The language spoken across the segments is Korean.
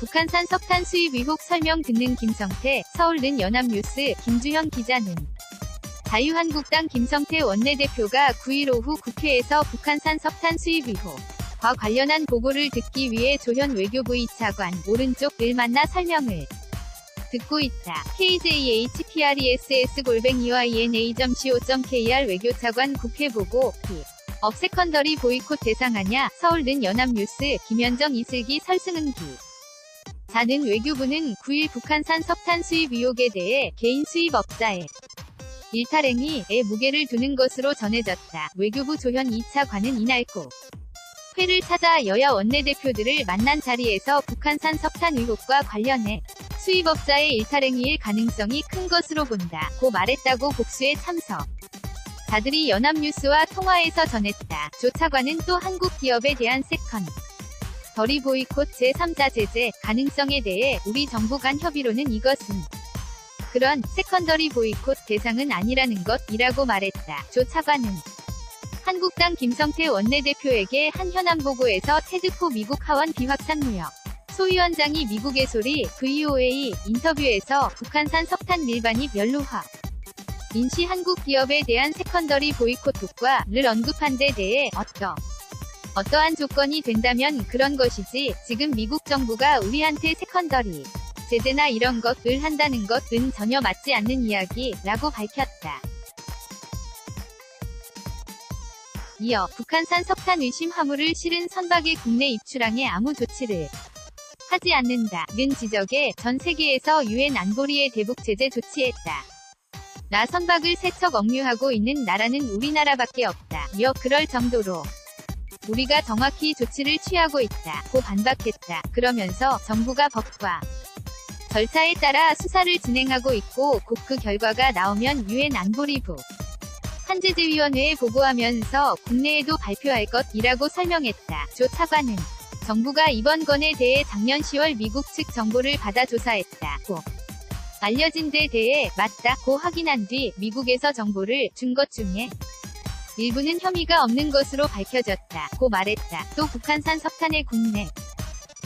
북한산 석탄 수입 의혹 설명 듣는 김성태, 서울는 연합뉴스 김주현 기자는 자유한국당 김성태 원내대표가 9일 오후 국회에서 북한산 석탄 수입 의혹과 관련한 보고를 듣기 위해 조현 외교부 2차관 오른쪽을 만나 설명을 듣고 있다. KJHPRESS-EYNA.co.kr 외교차관 국회 보고 P. 업 세컨더리 보이콧 대상하냐 서울는 연합뉴스 김현정 이슬기 설승은기 자는 외교부는 9일 북한산 석탄 수입 의혹에 대해 개인 수입업자의 일탈행위에 무게를 두는 것으로 전해졌다. 외교부 조현 2차 관은 이날 꼭 회를 찾아 여야 원내대표들을 만난 자리에서 북한산 석탄 의혹과 관련해 수입업자의 일탈행위일 가능성이 큰 것으로 본다. 고 말했다고 복수에 참석. 자들이 연합뉴스와 통화에서 전했다. 조 차관은 또 한국 기업에 대한 세컨 더리 보이콧 제3자 제재 가능성에 대해 우리 정부 간 협의로는 이것은 그런 세컨더리 보이콧 대상은 아니라는 것이라고 말했다. 조 차관은 한국당 김성태 원내대표에게 한 현안 보고에서 테드코 미국 하원 비확산 무역 소 위원장이 미국의 소리 VOA 인터뷰에서 북한산 석탄 밀반입 연루화 인시 한국 기업에 대한 세컨더리 보이콧 효과를 언급한 데 대해 어떠 어떠한 조건이 된다면 그런 것이지 지금 미국 정부가 우리한테 세컨더리 제재나 이런 것을 한다는 것은 전혀 맞지 않는 이야기라고 밝혔다. 이어 북한산 석탄 의심 화물을 실은 선박의 국내 입출항에 아무 조치를 하지 않는다는 지적에 전 세계에서 유엔 안보리의 대북 제재 조치했다. 나 선박을 세척 억류하고 있는 나라는 우리나라밖에 없다. 며 그럴 정도로 우리가 정확히 조치를 취하고 있다. 고 반박했다. 그러면서 정부가 법과 절차에 따라 수사를 진행하고 있고 곧 그 결과가 나오면 유엔 안보리부 한제재위원회에 보고하면서 국내에도 발표할 것이라고 설명했다. 조 차관은 정부가 이번 건에 대해 작년 10월 미국 측 정보를 받아 조사했다. 고 알려진 데 대해 맞다 고 확인한 뒤 미국에서 정보를 준 것 중에 일부는 혐의가 없는 것으로 밝혀졌다 고 말했다. 또 북한산 석탄의 국내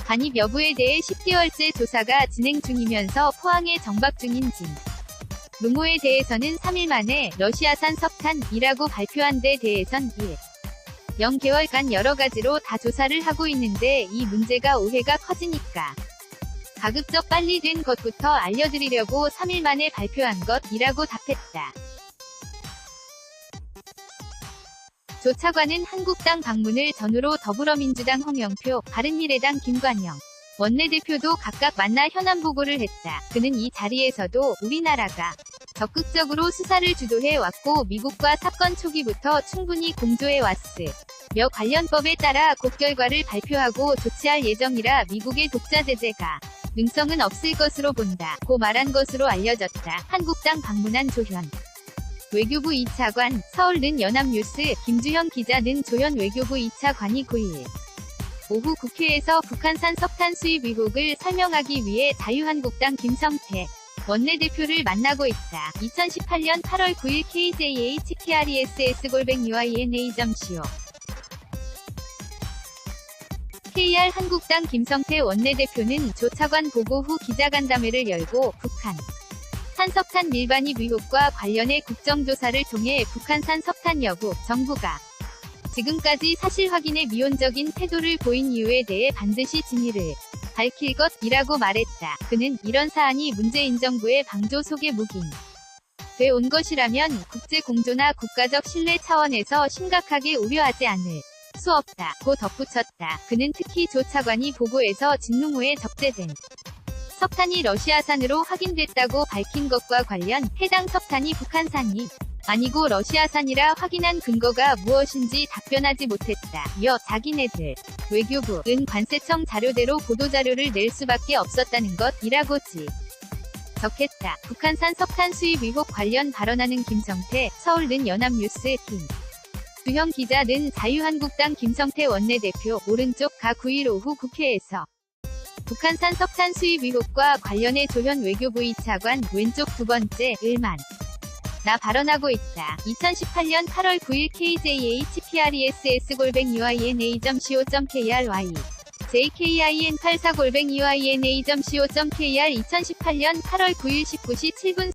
반입 여부에 대해 10개월째 조사가 진행 중이면서 포항에 정박 중인 진 루모에 대해서는 3일 만에 러시아산 석탄이라고 발표한 데 대해선 1. 0개월간 여러 가지로 다 조사를 하고 있는데 이 문제가 오해가 커지니까 가급적 빨리 된 것부터 알려드리려고 3일 만에 발표한 것이라고 답했다. 조 차관은 한국당 방문을 전후로 더불어민주당 홍영표, 바른미래당 김관영 원내대표도 각각 만나 현안 보고를 했다. 그는 이 자리에서도 우리나라가 적극적으로 수사를 주도해 왔고 미국과 사건 초기부터 충분히 공조해 왔으. 며 관련법에 따라 곧 결과를 발표하고 조치할 예정이라 미국의 독자 제재가 능성은 없을 것으로 본다. 고 말한 것으로 알려졌다. 한국당 방문한 조현. 외교부 2차관, 서울는 연합뉴스, 김주현 기자 는 조현 외교부 2차관이 9일 오후 국회에서 북한산 석탄 수입 의혹을 설명하기 위해 자유한국당 김성태 원내대표를 만나고 있다. 2018년 8월 9일 KJHKRESS-UYNA.co KR 한국당 김성태 원내대표는 조 차관 보고 후 기자간담회를 열고 북한 산석탄 밀반입 의혹과 관련해 국정조사를 통해 북한산 석탄 여부, 정부가 지금까지 사실 확인에 미온적인 태도를 보인 이유에 대해 반드시 진위를 밝힐 것이라고 말했다. 그는 이런 사안이 문재인 정부의 방조 속에 묵인 돼 온 것이라면 국제 공조나 국가적 신뢰 차원에서 심각하게 우려하지 않을 수 없다. 고 덧붙였다. 그는 특히 조 차관이 보고에서 진농후에 적재된 석탄이 러시아산으로 확인됐다고 밝힌 것과 관련 해당 석탄이 북한산이 아니고 러시아산이라 확인한 근거가 무엇인지 답변하지 못했다. 이어 자기네들 외교부은 관세청 자료대로 보도자료를 낼 수밖에 없었다는 것이라고 지. 적했다. 북한산 석탄 수입 의혹 관련 발언하는 김성태, 서울는 연합뉴스 김. 주형 기자는 자유한국당 김성태 원내대표, 오른쪽 가 9일 오후 국회에서 북한산 석탄 수입 의혹과 관련해 조현 외교부 2차관 왼쪽 두 번째 을만 나 발언하고 있다. 2018년 8월 9일 KJHPRESS-UYNA.co.kr Y jkin84골뱅 uina.co.kr 2018년 8월 9일 19시 7분